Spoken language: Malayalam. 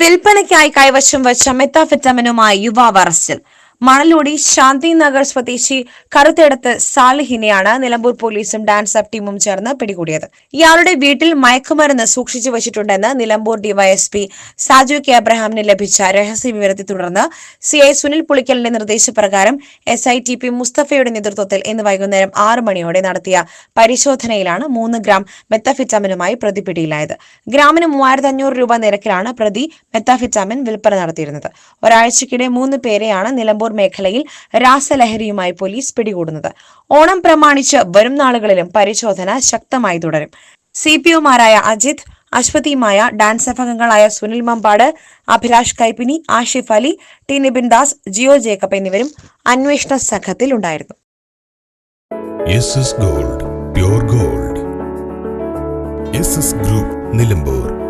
വിൽപ്പനയ്ക്കായി കൈവശം വച്ച മെത്താഫെറ്റമിനുമായി യുവാവ് അറസ്റ്റിൽ. മണലൂടി ശാന്തിനഗർ സ്വദേശി കറുത്തെടുത്ത് സാലിഹിനെയാണ് നിലമ്പൂർ പോലീസും ഡാൻസ് അപ്പ് ടീമും ചേർന്ന് പിടികൂടിയത്. ഇയാളുടെ വീട്ടിൽ മയക്കുമരുന്ന് സൂക്ഷിച്ചു വച്ചിട്ടുണ്ടെന്ന് നിലമ്പൂർ ഡിവൈഎസ്പി സാജു കെ അബ്രഹാമിന് ലഭിച്ച രഹസ്യ വിവരത്തെ തുടർന്ന് സി ഐ സുനിൽ പുളിക്കലിന്റെ നിർദ്ദേശപ്രകാരം എസ് ഐ ടി പി മുസ്തഫയുടെ നേതൃത്വത്തിൽ ഇന്ന് വൈകുന്നേരം ആറ് മണിയോടെ നടത്തിയ പരിശോധനയിലാണ് മൂന്ന് ഗ്രാം മെത്തഫിറ്റാമിനുമായി പ്രതി പിടിയിലായത്. ഗ്രാമിന് മൂവായിരത്തി അഞ്ഞൂറ് രൂപ നിരക്കിലാണ് പ്രതി മെത്താഫിറ്റാമിൻ വിൽപ്പന നടത്തിയിരുന്നത്. ഒരാഴ്ചക്കിടെ മൂന്ന് പേരെയാണ് നിലമ്പൂർ മേഖലയിൽ രാസലഹരിയുമായി പോലീസ് പിടികൂടുന്നത്. ഓണം പ്രമാണിച്ച് വരും നാളുകളിലും പരിശോധന ശക്തമായി തുടരും. സി പി ഒമാരായ അജിത് അശ്വതിമായ ഡാൻസ് അംഗങ്ങളായ സുനിൽ മമ്പാട് അഭിലാഷ് കൈപ്പിനി ആഷിഫ് അലി ടി നിബിൻ ദാസ് ജിയോ ജേക്കബ് എന്നിവരും അന്വേഷണ സംഘത്തിൽ ഉണ്ടായിരുന്നു. Gold gold. ഗ്രൂപ്പ് നിലമ്പൂർ.